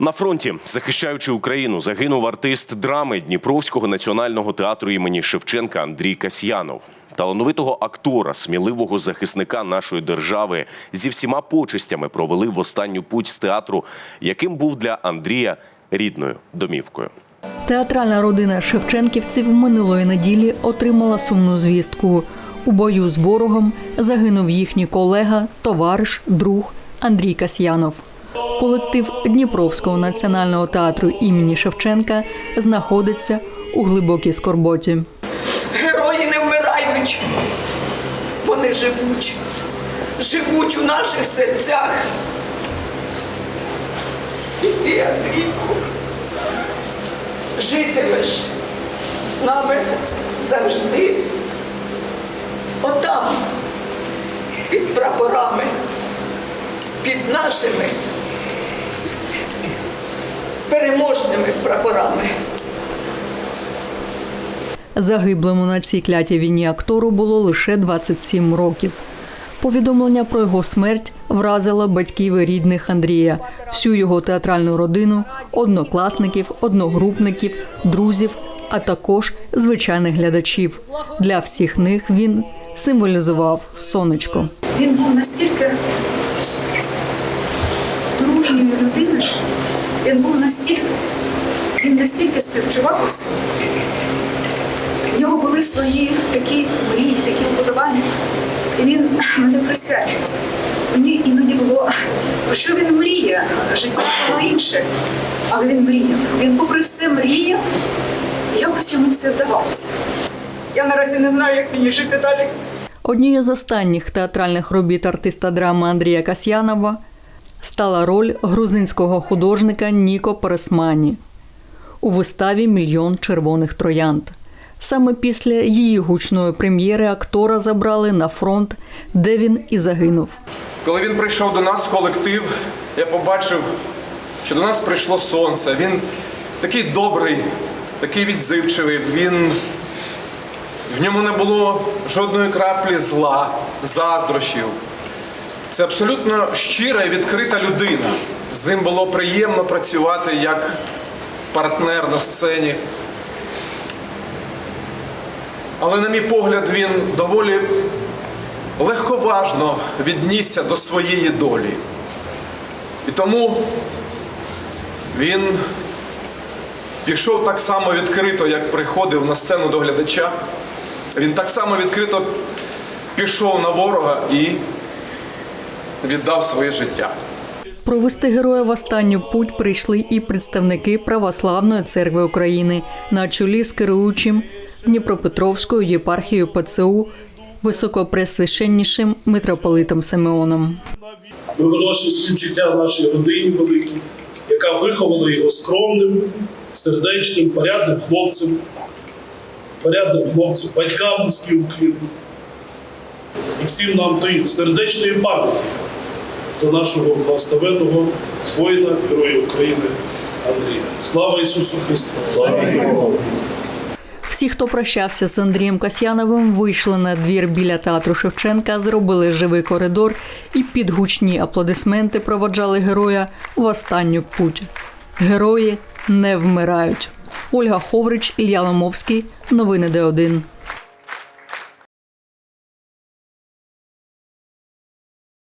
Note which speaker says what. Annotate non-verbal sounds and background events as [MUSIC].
Speaker 1: На фронті, захищаючи Україну, загинув артист драми Дніпровського національного театру імені Шевченка Андрій Касьянов. Талановитого актора, сміливого захисника нашої держави зі всіма почестями провели в останню путь з театру, яким був для Андрія рідною домівкою.
Speaker 2: Театральна родина Шевченківців минулої неділі отримала сумну звістку. У бою з ворогом загинув їхній колега, товариш, друг Андрій Касьянов. Колектив Дніпровського національного театру імені Шевченка знаходиться у глибокій скорботі.
Speaker 3: Герої не вмирають. Вони живуть. Живуть у наших серцях. І ти, Андрійку, житимеш з нами завжди. Отам, під прапорами, під нашими переможними прапорами.
Speaker 2: Загиблому на цій клятій війні актору було лише 27 років. Повідомлення про його смерть вразило батьків і рідних Андрія, всю його театральну родину, однокласників, одногрупників, друзів, а також звичайних глядачів. Для всіх них він символізував сонечко.
Speaker 4: Він був настільки дружньою людиною, він був настільки, він настільки співчував усе. В нього були свої такі мрії, такі уподобання. І він [LAUGHS] мене присвячував. Мені іноді було, що він мріє? Життя було інше. Але він мріяв. Він, попри все, мріяв, якось йому все вдавалося. Я наразі не знаю, як мені жити далі.
Speaker 2: Однією з останніх театральних робіт артиста драми Андрія Касьянова стала роль грузинського художника Ніко Пересмані у виставі Мільйон червоних троянд. Саме після її гучної прем'єри актора забрали на фронт, де він і загинув.
Speaker 5: Коли він прийшов до нас в колектив, я побачив, що до нас прийшло сонце. Він такий добрий, такий відзивчивий. Він в ньому не було жодної краплі зла, заздрощів. Це абсолютно щира і відкрита людина. З ним було приємно працювати як партнер на сцені. Але, на мій погляд, він доволі легковажно віднісся до своєї долі. І тому він пішов так само відкрито, як приходив на сцену до глядача. Він так само відкрито пішов на ворога і віддав своє життя.
Speaker 2: Провести героя в останню путь прийшли і представники Православної церкви України на чолі з керуючим Дніпропетровською єпархією ПЦУ високопресвященнішим митрополитом Симеоном.
Speaker 6: Ми виносимо співчуття нашій родині великій, яка виховала його скромним, сердечним, порядним хлопцем, порядним хлопцем, батькам уклін. І всім нам тої сердечної пам'яті за нашого благословенного воїна, героя України Андрія. Слава Ісусу Христу! Слава
Speaker 2: Всі, хто прощався з Андрієм Касьяновим, вийшли на двір біля театру Шевченка, зробили живий коридор і під гучні аплодисменти проводжали героя в останню путь. Герої не вмирають. Ольга Ховрич, Ілля Ломовський. Новини Д1.